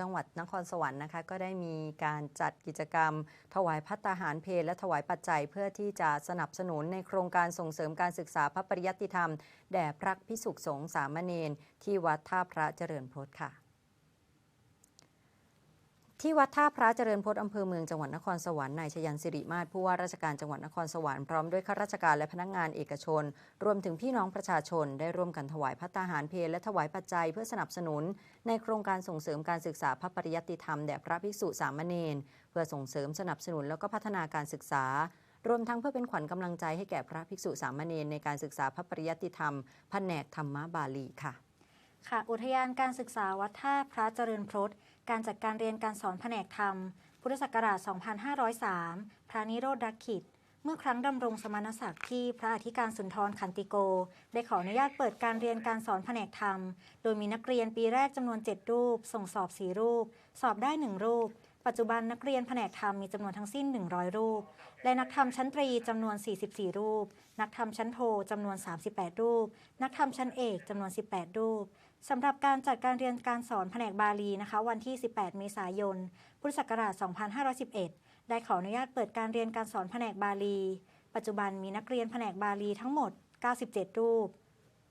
จังหวัดนครสวรรค์นะคะก็ได้มีการจัดกิจกรรม ถวายพัตตาหารเพลและถวายปัจจัย เพื่อที่จะสนับสนุนในโครงการส่งเสริมการศึกษาพระปริยัติธรรม แด่พระพิสุขสงฆ์สามเณรที่วัดท่าพระเจริญพจน์ค่ะ ที่วัดท่าพระเจริญพจน์อำเภอเมืองจังหวัดนครสวรรค์นายชยันสิริมาศผู้ว่าราชการจังหวัดนครสวรรค์พร้อมด้วยข้าราชการและพนักงานเอกชน รวมถึงพี่น้องประชาชน ได้ร่วมกันถวายพัตตาหารเพลและถวายปัจจัยเพื่อสนับสนุน ในโครงการส่งเสริมการศึกษาพระปริยัติธรรมแด่พระภิกษุสามเณรเพื่อส่งเสริมสนับสนุนแล้วก็พัฒนาการศึกษารวมทั้งเพื่อเป็นขวัญกำลังใจให้แก่พระภิกษุสามเณรในการศึกษาพระปริยัติธรรมแผนกธรรมบาลีค่ะ ค่ะ อุทยานการศึกษาวัดท่าพระเจริญพรตการจัดการเรียนการสอนแผนกธรรม พุทธศักราช 2503 พระนิโรธดักขิต เมื่อครั้งดำรงสมณศักดิ์ที่พระอธิการสุนทรขันติโก ได้ขออนุญาตเปิดการเรียนการสอนแผนกธรรม โดยมีนักเรียนปีแรกจำนวน 7 รูป ส่งสอบ 4 รูป สอบได้ 1 รูป ปัจจุบันนักเรียนแผนกธรรมมีจำนวนทั้งสิ้น 100 รูป และนักธรรมชั้นตรีจำนวน 44 รูป นักธรรมชั้นโทจำนวน 38 รูป นักธรรมชั้นเอกจำนวน 18 รูปสำหรับการจัดการเรียนการสอนแผนกบาลีนะคะ วันที่ 18 เมษายน พุทธศักราช 2511 ได้ขออนุญาตเปิดการเรียนการสอนแผนกบาลี ปัจจุบันมีนักเรียนแผนกบาลีทั้งหมด 97 รูป